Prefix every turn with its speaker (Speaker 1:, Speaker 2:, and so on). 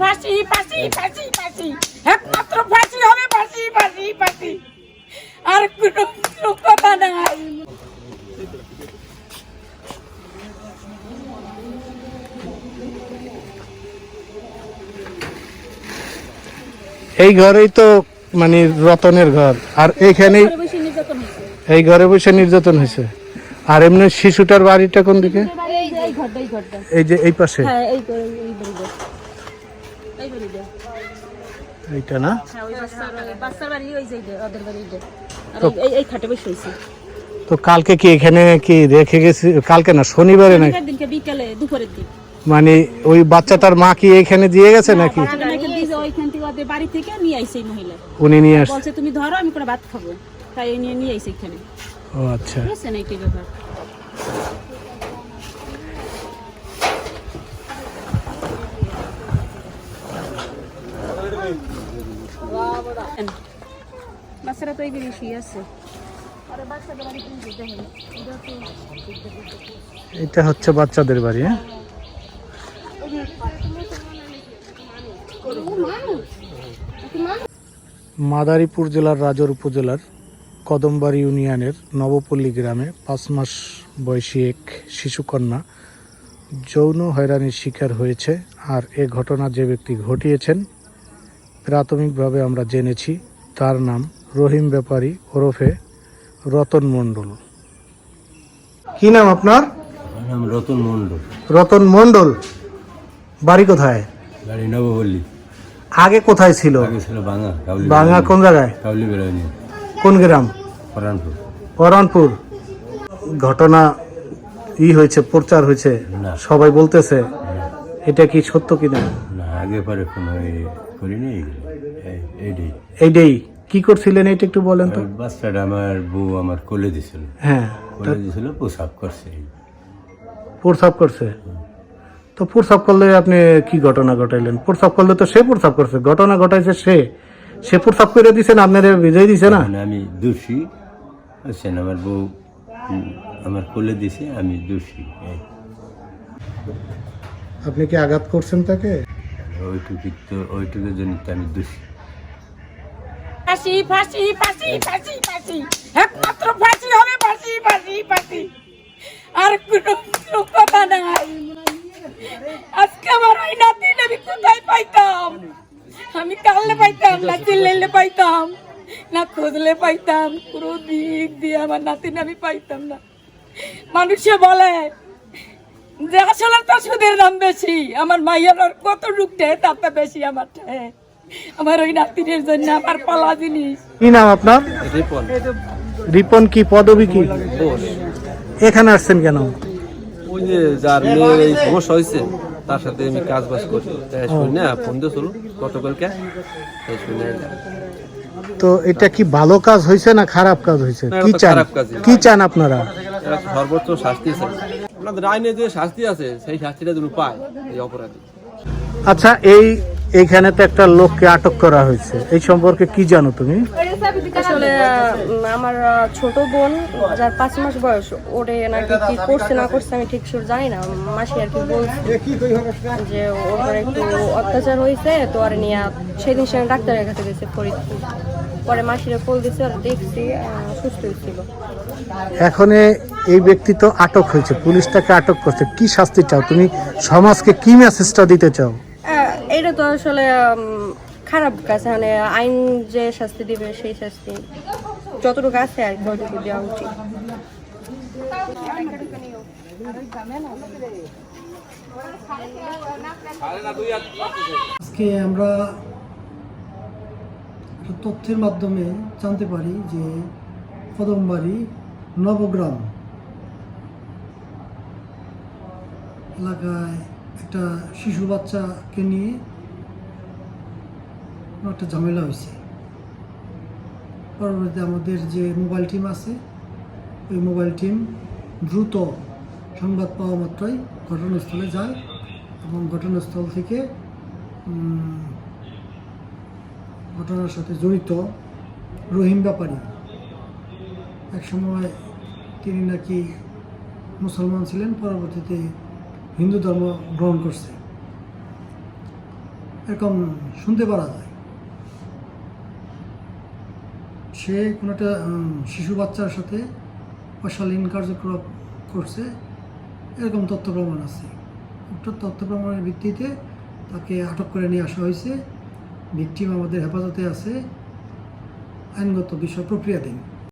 Speaker 1: ফাঁসি ফাঁসি ফাঁসি ফাঁসি ফাঁসি। একমাত্র ফাঁসি হবে ফাঁসি ফাঁসি ফাঁসি। আর কোনো কথা নাই।
Speaker 2: এই ঘরেই তো মানে রতনের ঘর। আর এইখানেই এই ঘরে বসে নির্যাতন হয়েছে। আর এমনি শিশুটার বাড়িটা কোন দিকে?
Speaker 1: এই যে এই
Speaker 2: যে পাশে।
Speaker 1: আর
Speaker 2: তো-
Speaker 1: এই- এই খাটে বসে
Speaker 2: তো কালকে কি এখানে কি রেখে গেছি? কালকে না শনিবারে নাকি?
Speaker 1: দিনকে বিকালে দুপুরের দিন।
Speaker 2: মানে ওই বাচ্চাটার মা কি এখানে দিয়ে গেছে নাকি?
Speaker 1: বাড়ি থেকে নিয়ে আইছে মহিলা।
Speaker 2: উনি নিয়ে আসছে
Speaker 1: বলছে তুমি ধরো আমি করে ভাত খাব। তাই নিয়ে নিয়ে আইছে এখানে।
Speaker 2: ও আচ্ছা।
Speaker 1: ব্যাপার বাচ্চারা তো এই বেশি আছে। দেখেন এটা
Speaker 2: হচ্ছে বাচ্চাদের বাড়ি হ্যাঁ? মাদারীপুর জেলার রাজর উপজেলার কদমবাড়ি ইউনিয়নের নবপল্লী গ্রামে পাঁচ মাস বয়সী এক শিশুকন্যা যৌন হয়রানির শিকার হয়েছে আর এ ঘটনা যে ব্যক্তি ঘটিয়েছেন প্রাথমিকভাবে আমরা জেনেছি তার নাম রহিম ব্যাপারী ওরফে রতন মণ্ডল। কি নাম আপনার?
Speaker 3: নাম রতন মণ্ডল।
Speaker 2: রতন মণ্ডল বাড়ি কোথায়?
Speaker 3: গাড়ি নবপল্লী।
Speaker 2: আগে কোথায় ছিল?
Speaker 3: আগে ছিল বাঙা কাউলি
Speaker 2: বাংলা কোন জায়গায়?
Speaker 3: কাউলি
Speaker 2: কোন গ্রাম?
Speaker 3: পরানপুর।
Speaker 2: পরানপুর। ঘটনা ই হয়েছে প্রচার হয়েছে সবাই বলতেছে এটা কি সত্য কিনা?
Speaker 3: না আগে পরে কোনো করিনি? এই- এইটাই
Speaker 2: এইটাই কি করছিলেন এটা একটু বলেন তো?
Speaker 3: বাচ্চাটা আমার বউ আমার কোলে দিছিল।
Speaker 2: হ্যাঁ
Speaker 3: কোলে দিছিল প্রসাব করছে।
Speaker 2: প্রসাব করছে? তো প্রসাব করলে আপনি কি ঘটনা ঘটাইলেন? প্রসাব করলে তো সে প্রসাব করছে। ঘটনা ঘটাইছে সে। সে প্রসাব করে দিছে না আপনারা বিজয় দিছে না?
Speaker 3: মানে আমি দোষী। আছেন আমার বউ আমার কোলে দিছে আমি দোষী। এই।
Speaker 2: আপনি কি আঘাত করছেন তাকে?
Speaker 3: ওইটুকু ওইটুকুর জন্য তো আমি দোষী।
Speaker 1: ফাঁসি ফাঁসি ফাঁসি ফাঁসি ফাঁসি। ফাঁসি হবে, ফাঁসি ফাঁসি আর আজকে আমার ওই আমি কোথায় পাইতাম? আমি পাইতাম, না চিল্লাইলে পাইতাম, না খুঁজলে পাইতাম। পুরো দিক দিয়ে আমার নাতিন আমি পাইতাম না। মানুষে বলে যে আসলে তো সুদের দাম বেশি। আমার মাইয়ার কত রুখতে তাতে বেশি আমার আমার ওই নাতিনের জন্য আমার পালা জিনিস।
Speaker 2: কি নাম আপনার?
Speaker 4: রিপন।
Speaker 2: রিপন কি পদবী কি?
Speaker 4: বোস।
Speaker 2: এখানে আসছেন কেন?
Speaker 4: ওই যে যার মেয়ের এই সমস্যা হয়েছে তার সাথে আমি কাজ বাজ করি তাই শুনে ফোন দিয়েছিল গতকালকে তাই শুনে
Speaker 2: তো এটা কি ভালো কাজ হয়েছে না খারাপ কাজ হয়েছে?
Speaker 4: না,
Speaker 2: কি চান। কি চান আপনারা?
Speaker 4: সর্বোচ্চ শাস্তি চাই। আপনাদের আইনে যে শাস্তি আছে সেই শাস্তিটা যেন পায় এই অপরাধী।
Speaker 2: আচ্ছা এই এইখানে তো একটা লোককে আটক করা হয়েছে। এই সম্পর্কে কি জানো তুমি?
Speaker 5: আসলে আমার ছোট বোন যার পাঁচ মাস বয়স ওরে নাকি কি করছে না করছে আমি ঠিক সুর জানি না। মাসি আর কি বলছে যে ওর একটু অত্যাচার হয়েছে তো আর নিয়ে সেদিন সে ডাক্তারের কাছে গেছে ফরিদপুর পরে মাসিরে ফল দিছে আর দেখছি সুস্থ হয়েছিল।
Speaker 2: এখন এই ব্যক্তি তো আটক হয়েছে পুলিশ তাকে আটক করছে। কি শাস্তি চাও? তুমি সমাজকে কি মেসেজটা দিতে চাও?
Speaker 5: এটা তো আসলে খারাপ কাজ মানে আইন যে শাস্তি দিবে সেই শাস্তি। যতটুকু আছে আর কি দেওয়া উচিত।
Speaker 6: আজকে আমরা তথ্যের মাধ্যমে জানতে পারি যে কদমবাড়ি, নবগ্রাম এলাকায় একটা শিশু বাচ্চাকে নিয়ে একটা ঝামেলা হয়েছে। পরবর্তীতে আমাদের যে মোবাইল টিম আছে, ওই মোবাইল টিম দ্রুত সংবাদ পাওয়া মাত্রই ঘটনাস্থলে যায় এবং ঘটনাস্থল থেকে ঘটনার সাথে জড়িত রহিম ব্যাপারী। একসময় তিনি নাকি মুসলমান ছিলেন, পরবর্তীতে হিন্দু ধর্ম গ্রহণ করছে। এরকম শুনতে পারা যায়, সে কোনো একটা শিশু বাচ্চার সাথে অশালীন কার্যক্রম করছে। এরকম তথ্য প্রমাণ আছে। উক্ত তথ্য প্রমাণের ভিত্তিতে তাকে আটক করে নিয়ে আসা হয়েছে। ভিকটিম আমাদের হেফাজতে আছে আইনগত বিষয় প্রক্রিয়াধীন।